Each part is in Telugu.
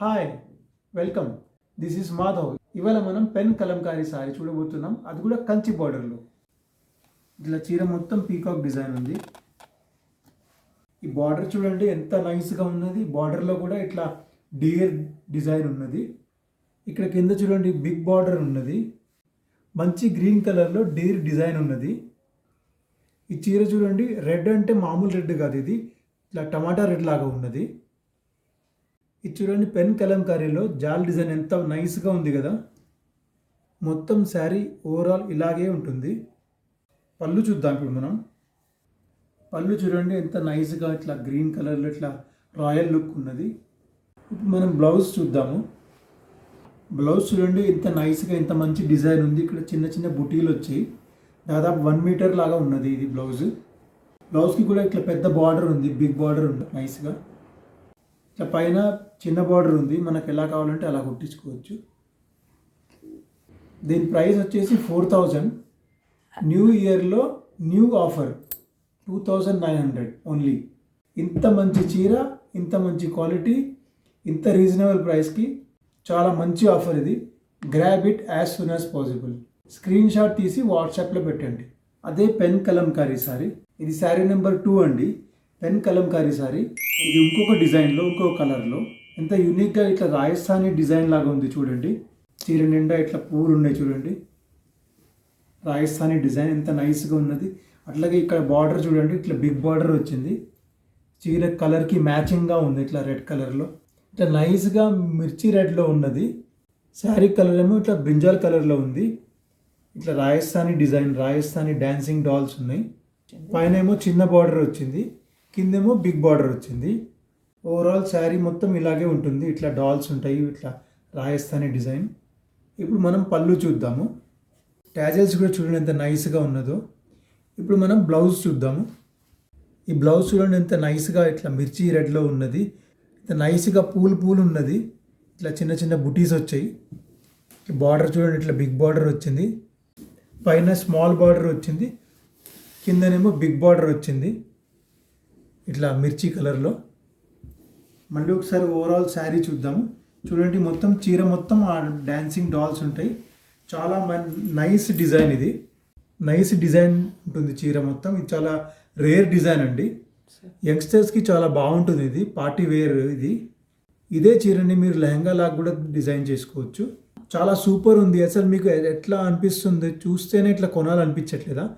Hi welcome this is Madhav ఇవాళ మనం పెన్ కలంకారీ సారీ చూడబోతున్నాం. అది కూడా కంచి బార్డర్లో ఇట్లా చీర మొత్తం పీకాక్ డిజైన్ ఉంది. ఈ బార్డర్ చూడండి ఎంత నైస్గా ఉన్నది. బార్డర్లో కూడా ఇట్లా డియర్ డిజైన్ ఉన్నది. ఇక్కడ కింద చూడండి బిగ్ బార్డర్ ఉన్నది. మంచి గ్రీన్ కలర్లో డీర్ డిజైన్ ఉన్నది. ఈ చీర చూడండి రెడ్ అంటే మామూలు రెడ్ కాదు ఇది. ఇట్లా టమాటా రెడ్ లాగా ఉన్నది. ఇది చూడండి పెన్ కలంకారీలో జాల్ డిజైన్ ఎంత నైస్గా ఉంది కదా. మొత్తం శారీ ఓవరాల్ ఇలాగే ఉంటుంది. పళ్ళు చూద్దాం ఇప్పుడు మనం. పళ్ళు చూడండి ఎంత నైస్గా ఇట్లా గ్రీన్ కలర్లో ఇట్లా రాయల్ లుక్ ఉన్నది. ఇప్పుడు మనం బ్లౌజ్ చూద్దాము. బ్లౌజ్ చూడండి ఎంత నైస్గా ఎంత మంచి డిజైన్ ఉంది. ఇక్కడ చిన్న చిన్న బుటీలు వచ్చాయి. దాదాపు వన్ మీటర్ లాగా ఉన్నది ఇది బ్లౌజ్. బ్లౌజ్కి కూడా ఇట్లా పెద్ద బార్డర్ ఉంది బిగ్ బార్డర్ ఉంది నైస్గా. ఇట్లా పైన చిన్న బార్డర్ ఉంది. మనకు ఎలా కావాలంటే అలా కుట్టించుకోవచ్చు. దీని ప్రైస్ వచ్చేసి ఫోర్ థౌజండ్ న్యూ ఇయర్లో new offer two thousand nine hundred only ఇంత మంచి చీర ఇంత మంచి క్వాలిటీ ఇంత రీజనబుల్ ప్రైస్కి చాలా మంచి ఆఫర్ ఇది. Grab it as soon as possible screen shot తీసి వాట్సాప్లో పెట్టండి. అదే పెన్ కలంకారీ సారీ. ఇది శారీ నెంబర్ టూ అండి. పెన్ కలంకారీ సారీ. ఇది ఇంకొక డిజైన్లో ఇంకొక కలర్లో. ఎంత యూనిక్గా ఇట్లా రాజస్థానీ డిజైన్ లాగా ఉంది చూడండి. చీర నిండా ఇట్లా పూలు ఉన్నాయి చూడండి. రాజస్థానీ డిజైన్ ఎంత నైస్గా ఉన్నది. అట్లాగే ఇక్కడ బార్డర్ చూడండి ఇట్లా బిగ్ బార్డర్ వచ్చింది. చీర కలర్కి మ్యాచింగ్గా ఉంది ఇట్లా రెడ్ కలర్లో. ఇట్లా నైస్గా మిర్చి రెడ్లో ఉన్నది. శారీ కలర్ ఏమో ఇట్లా బ్రింజాల్ కలర్లో ఉంది. ఇట్లా Rajasthani design Rajasthani dancing dolls ఉన్నాయి. పైన ఏమో చిన్న బార్డర్ వచ్చింది. కిందేమో బిగ్ బార్డర్ వచ్చింది. ఓవరాల్ శారీ మొత్తం ఇలాగే ఉంటుంది. ఇట్లా డాల్స్ ఉంటాయి. ఇట్లా రాజస్థానీ డిజైన్. ఇప్పుడు మనం పళ్ళు చూద్దాము. ట్యాజల్స్ కూడా చూడండి ఎంత నైస్గా ఉన్నదో. ఇప్పుడు మనం బ్లౌజ్ చూద్దాము. ఈ బ్లౌజ్ చూడండి ఎంత నైస్గా ఇట్లా మిర్చి రెడ్లో ఉన్నది. ఇంత నైస్గా పూలు పూలు ఉన్నది. ఇట్లా చిన్న చిన్న బుటీస్ వచ్చాయి. ఈ బార్డర్ చూడండి ఇట్లా బిగ్ బార్డర్ వచ్చింది. పైన స్మాల్ బార్డర్ వచ్చింది. కిందనేమో బిగ్ బార్డర్ వచ్చింది. ఇట్లా మిర్చి కలర్లో. మళ్ళీ ఒకసారి ఓవరాల్ శారీ చూద్దాము. చూడండి మొత్తం చీర మొత్తం ఆ డాన్సింగ్ డాల్స్ ఉంటాయి. చాలా మన్ నైస్ డిజైన్ ఇది. నైస్ డిజైన్ ఉంటుంది చీర మొత్తం. ఇది చాలా రేర్ డిజైన్ అండి. యంగ్స్టర్స్కి చాలా బాగుంటుంది ఇది. పార్టీ వేర్ ఇది. ఇదే చీరని మీరు లెహంగా లాగా కూడా డిజైన్ చేసుకోవచ్చు. చాలా సూపర్ ఉంది. అసలు మీకు ఎట్లా అనిపిస్తుంది చూస్తేనే ఇట్లా కొనాలనిపించట్లేదా?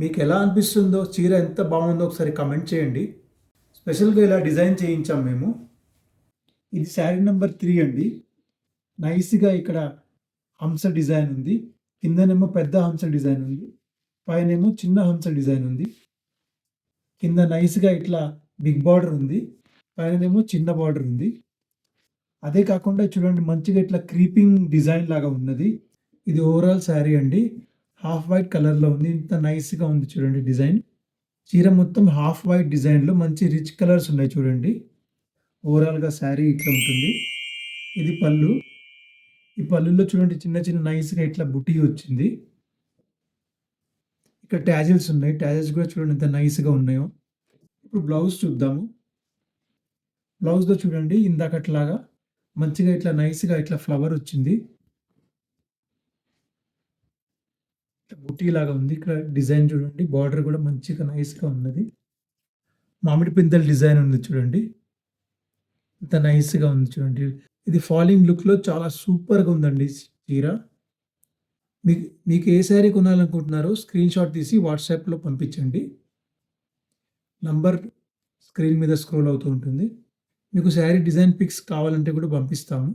మీకు ఎలా అనిపిస్తుందో చీర ఎంత బాగుందో ఒకసారి కమెంట్ చేయండి. స్పెషల్గా ఇలా డిజైన్ చేయించాం మేము. ఇది శారీ నెంబర్ త్రీ అండి. నైస్గా ఇక్కడ హంస డిజైన్ ఉంది. కిందనేమో పెద్ద హంస డిజైన్ ఉంది. పైనేమో చిన్న హంస డిజైన్ ఉంది. కింద నైస్గా ఇట్లా బిగ్ బార్డర్ ఉంది. పైననేమో చిన్న బార్డర్ ఉంది. అదే కాకుండా చూడండి మంచిగా ఇట్లా క్రీపింగ్ డిజైన్ లాగా ఉన్నది. ఇది ఓవరాల్ శారీ అండి. హాఫ్ వైట్ కలర్లో ఉంది. ఇంత నైస్గా ఉంది చూడండి డిజైన్. చీర మొత్తం హాఫ్ వైట్ డిజైన్లో మంచి రిచ్ కలర్స్ ఉన్నాయి చూడండి. ఓవరాల్గా శారీ ఇట్లా ఉంటుంది. ఇది పళ్ళు. ఈ పళ్ళులో చూడండి చిన్న చిన్న నైస్గా ఇట్లా బుటీ వచ్చింది. ఇక్కడ ట్యాజిల్స్ ఉన్నాయి. ట్యాజిల్స్ కూడా చూడండి ఎంత నైస్గా ఉన్నాయో. ఇప్పుడు బ్లౌజ్ చూద్దాము. బ్లౌజ్లో చూడండి ఇందాకట్లాగా మంచిగా ఇట్లా నైస్గా ఇట్లా ఫ్లవర్ వచ్చింది. బూటీ లాగా ఉంది. ఇక్కడ డిజైన్ చూడండి. బార్డర్ కూడా మంచిగా నైస్గా ఉన్నది. మామిడి పిందల డిజైన్ ఉంది చూడండి. ఎంత నైస్గా ఉంది చూడండి. ఇది ఫాలింగ్ లుక్లో చాలా సూపర్గా ఉందండి చీర. మీకు మీకు ఏ శారీ కొనాలనుకుంటున్నారో స్క్రీన్ షాట్ తీసి వాట్సాప్లో పంపించండి. నంబర్ స్క్రీన్ మీద స్క్రోల్ అవుతూ ఉంటుంది. మీకు శారీ డిజైన్ పిక్స్ కావాలంటే కూడా పంపిస్తాము.